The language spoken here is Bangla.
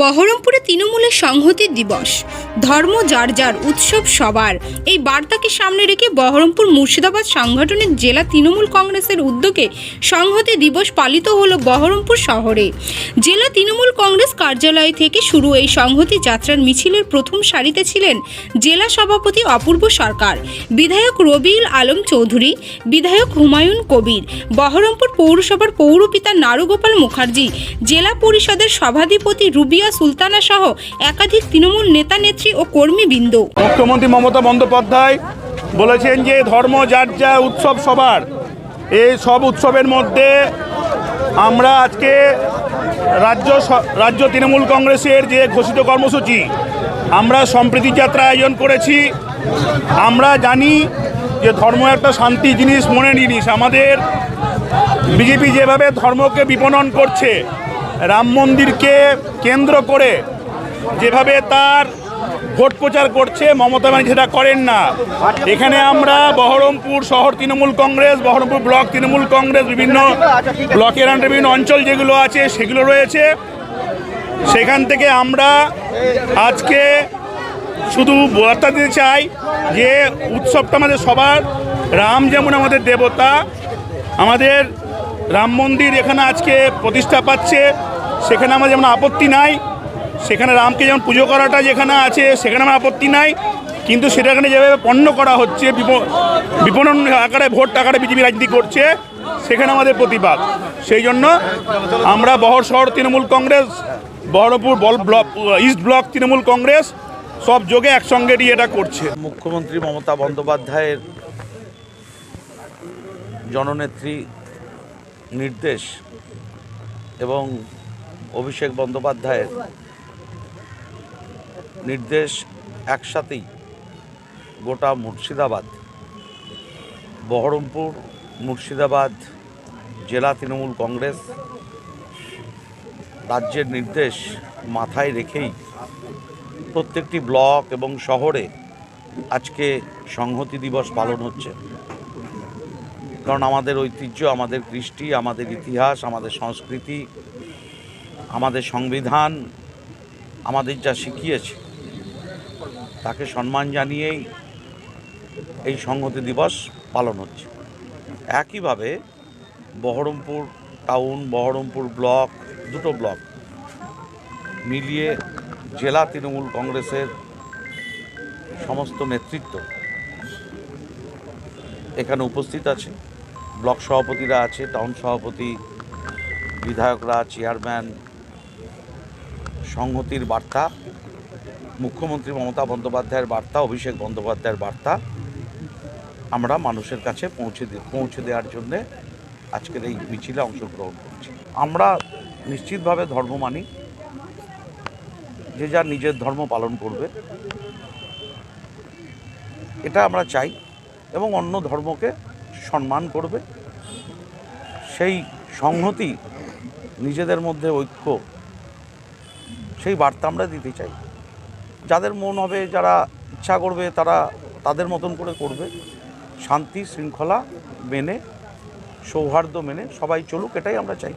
বহরমপুরে তৃণমূলের সংহতি দিবস। ধর্ম যার যার উৎসব সবার। এই বার্তাকে সামনে রেখে বহরমপুর মুর্শিদাবাদ সাংগঠনিক জেলা তৃণমূল কংগ্রেসের উদ্যোগে সংহতি দিবস পালিত হলো বহরমপুর শহরে। জেলা তৃণমূল কংগ্রেস কার্যালয় থেকে শুরু এই সংহতি যাত্রার মিছিলের প্রথম সারিতে ছিলেন জেলা সভাপতি অপূর্ব সরকার, বিধায়ক রবিউল আলম চৌধুরী, বিধায়ক হুমায়ুন কবির, বহরমপুর পৌরসভার পৌরপিতা নারুগোপাল মুখার্জি, জেলা পরিষদের সভাধিপতি রুবিয়া সুলতানা সহ একাধিক তৃণমূল নেতা, নেত্রী ও কর্মীবৃন্দ। মুখ্যমন্ত্রী মমতা বন্দ্যোপাধ্যায় বলেছেন যে, ধর্ম, যার যা উৎসব সবার, এই সব উৎসবের মধ্যে আমরা আজকে রাজ্য রাজ্য তৃণমূল কংগ্রেসের যে ঘোষিত কর্মসূচি, আমরা সম্প্রীতি যাত্রা আয়োজন করেছি। আমরা জানি যে, ধর্ম একটা শান্তি জিনিস মনে জিনিস আমাদের বিজেপি যেভাবে ধর্মকে বিপণন করছে রাম মন্দিরকে কেন্দ্র করে যেভাবে তার ভোট প্রচার করছে, মমতা ব্যানার্জি সেটা করেন না। এখানে আমরা বহরমপুর শহর তৃণমূল কংগ্রেস, বহরমপুর ব্লক তৃণমূল কংগ্রেস, বিভিন্ন ব্লকের আন্ডার বিভিন্ন অঞ্চল যেগুলো আছে সেগুলো রয়েছে। সেখান থেকে আমরা আজকে শুধু বার্তা দিতে চাই যে উৎসবটা আমাদের সবার, রাম যেমন আমাদের দেবতা, আমাদের রাম মন্দির এখানে আজকে প্রতিষ্ঠা পাচ্ছে। সেখানে আমার যেমন আপত্তি নাই, সেখানে রামকে যেমন পুজো করাটা যেখানে আছে, সেখানে আমার আপত্তি নাই, কিন্তু সেটাখানে যেভাবে পণ্য করা হচ্ছে, বিপ- বিপণন আকারে, ভোট আকারে বিজেপি রাজনীতি করছে, সেখানে আমাদের প্রতিবাদ। সেই জন্য আমরা বহর শহর তৃণমূল কংগ্রেস, বহরমপুর বল block, east block Trinamool Congress, সব যোগে একসঙ্গে এটা করছে। মুখ্যমন্ত্রী মমতা বন্দ্যোপাধ্যায়ের জননেত্রী নির্দেশ এবং অভিষেক বন্দ্যোপাধ্যায়ের নির্দেশ একসাথেই গোটা মুর্শিদাবাদ, বহরমপুর, মুর্শিদাবাদ জেলা তৃণমূল কংগ্রেস রাজ্যের নির্দেশ মাথায় রেখেই প্রত্যেকটি ব্লক এবং শহরে আজকে সংহতি দিবস পালন হচ্ছে। কারণ আমাদের ঐতিহ্য, আমাদের কৃষ্টি, আমাদের ইতিহাস, আমাদের সংস্কৃতি আমাদের সংবিধান আমাদের যা শিখিয়েছে, তাকে সম্মান জানিয়েই এই সংহতি দিবস পালন হচ্ছে। একইভাবে বহরমপুর টাউন, বহরমপুর ব্লক, দুটো ব্লক মিলিয়ে জেলা তৃণমূল কংগ্রেসের সমস্ত নেতৃত্ব এখানে উপস্থিত আছে। ব্লক সভাপতিরা আছে, টাউন সভাপতি, বিধায়করা, চেয়ারম্যান সংহতির বার্তা, মুখ্যমন্ত্রী মমতা বন্দ্যোপাধ্যায়ের বার্তা, অভিষেক বন্দ্যোপাধ্যায়ের বার্তা আমরা মানুষের কাছে পৌঁছে পৌঁছে দেওয়ার জন্যে আজকের এই মিছিলে অংশগ্রহণ করছি। আমরা নিশ্চিতভাবে ধর্ম মানি, যে যার নিজের ধর্ম পালন করবে। এটা আমরা চাই এবং অন্য ধর্মকে সম্মান করবে। সেই সংহতি নিজেদের মধ্যে ঐক্য সেই বার্তা আমরা দিতে চাই। যাদের মন হবে, যারা ইচ্ছা করবে, তারা তাদের মতন করে করবে। শান্তি, শৃঙ্খলা মেনে, সৌহার্দ্য মেনে সবাই চলুক, এটাই আমরা চাই।